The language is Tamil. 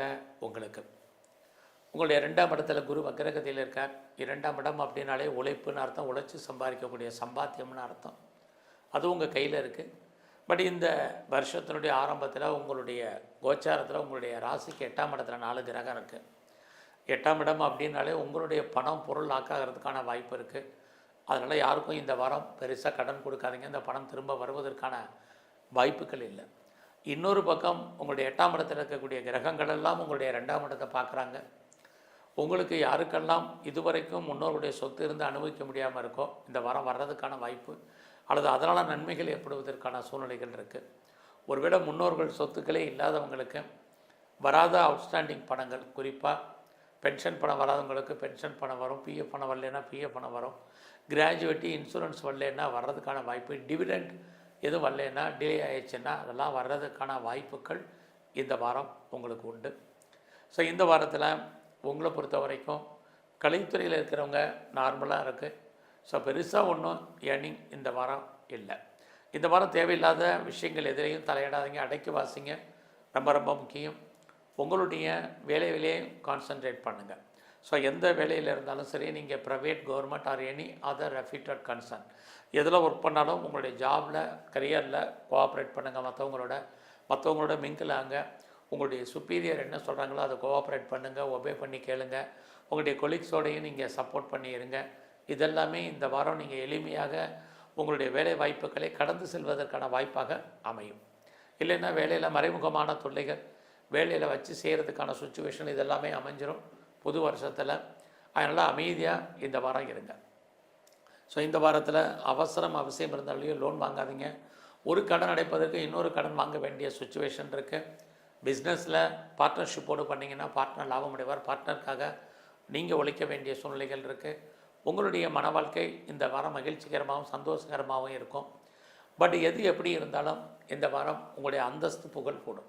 குழந்தை உங்களுக்கு. உங்களுடைய ரெண்டாம் இடத்துல குரு வக்கரகதியில் இருக்கார். இரண்டாம் இடம் அப்படின்னாலே உழைப்புன்னு அர்த்தம். உழைச்சி சம்பாதிக்கக்கூடிய சம்பாத்தியம்னு அர்த்தம். அது உங்கள் கையில் இருக்குது பட் இந்த வருஷத்தினுடைய ஆரம்பத்தில் உங்களுடைய கோச்சாரத்தில் உங்களுடைய ராசிக்கு எட்டாம் இடத்துல நாலு கிரகம் இருக்குது எட்டாம் இடம் அப்படின்னாலே உங்களுடைய பணம் பொருள் ஆக்காகிறதுக்கான வாய்ப்பு இருக்குது அதனால் யாருக்கும் இந்த வாரம் பெருசாக கடன் கொடுக்காதீங்க. இந்த பணம் திரும்ப வருவதற்கான வாய்ப்புகள் இல்லை. இன்னொரு பக்கம் உங்களுடைய எட்டாம் இடத்தில் இருக்கக்கூடிய கிரகங்கள் எல்லாம் உங்களுடைய ரெண்டாம் இடத்தை பார்க்குறாங்க. உங்களுக்கு யாருக்கெல்லாம் இதுவரைக்கும் முன்னோருடைய சொத்து இருந்து அனுபவிக்க முடியாமல் இருக்கோ இந்த வாரம் வர்றதுக்கான வாய்ப்பு அல்லது அதனால் நன்மைகள் ஏற்படுவதற்கான சூழ்நிலைகள் இருக்குது ஒருவேளை முன்னோர்கள் சொத்துக்களே இல்லாதவங்களுக்கு வராத அவுட்ஸ்டாண்டிங் பணங்கள் குறிப்பாக பென்ஷன் பணம் வராதவங்களுக்கு பென்ஷன் பணம் வரும் பிஎஃப் பணம் வரலன்னா பிஎஃப் பணம் வரும். கிராஜுவேட்டி இன்சூரன்ஸ் வரலன்னா வர்றதுக்கான வாய்ப்பு டிவிடெண்ட் எதுவும் வரலைன்னா டிலே ஆயிடுச்சுன்னா அதெல்லாம் வர்றதுக்கான வாய்ப்புகள் இந்த வாரம் உங்களுக்கு உண்டு. ஸோ இந்த வாரத்தில் உங்களை பொறுத்த வரைக்கும் கலைத்துறையில் இருக்கிறவங்க நார்மலாக இருக்குது ஸோ பெருசாக ஒன்றும் ஏர்னிங் இந்த வாரம் இல்லை. இந்த வாரம் தேவையில்லாத விஷயங்கள் எதிரையும் தலையிடாதீங்க அடைக்கி வாசிங்க. ரொம்ப ரொம்ப முக்கியம். உங்களுடைய வேலையிலேயே கான்சென்ட்ரேட் பண்ணுங்கள் ஸோ எந்த வேலையில் இருந்தாலும் சரி நீங்கள் private government or any other reputed concern எதில் ஒர்க் பண்ணாலும் உங்களுடைய ஜாபில் கரியரில் கோஆப்ரேட் பண்ணுங்கள் மற்றவங்களோட மற்றவங்களோட மிங்கிலாங்க உங்களுடைய சுப்பீரியர் என்ன சொல்கிறாங்களோ அதை கோஆப்ரேட் பண்ணுங்கள் ஒபே பண்ணி கேளுங்க. உங்களுடைய கொலீக்ஸோடையும் நீங்கள் சப்போர்ட் பண்ணிடுங்க இதெல்லாமே இந்த வாரம் நீங்கள் எளிமையாக உங்களுடைய வேலை வாய்ப்புகளை கடந்து செல்வதற்கான வாய்ப்பாக அமையும். இல்லைன்னா வேலையில் மறைமுகமான தொல்லைகள் வேலையில் வச்சு செய்கிறதுக்கான சுச்சுவேஷன் இதெல்லாமே அமைஞ்சிரும். புது வருஷத்தில் அதனால் அமைதியாக இந்த வாரம் இருங்க ஸோ இந்த வாரத்தில் அவசரம் அவசியம் இருந்தாலையும் லோன் வாங்காதீங்க. ஒரு கடன் அடைப்பதற்கு இன்னொரு கடன் வாங்க வேண்டிய சுச்சுவேஷன் இருக்குது பிஸ்னஸில் பார்ட்னர்ஷிப்போடு பண்ணிங்கன்னா பார்ட்னர் லாபம் அடைவார். பார்ட்னருக்காக நீங்கள் உழைக்க வேண்டிய சூழ்நிலைகள் இருக்குது உங்களுடைய மன வாழ்க்கை இந்த வாரம் மகிழ்ச்சிகரமாகவும் சந்தோஷகரமாகவும் இருக்கும். பட் எது எப்படி இருந்தாலும் இந்த வாரம் உங்களுடைய அந்தஸ்து புகழ் கூடும்.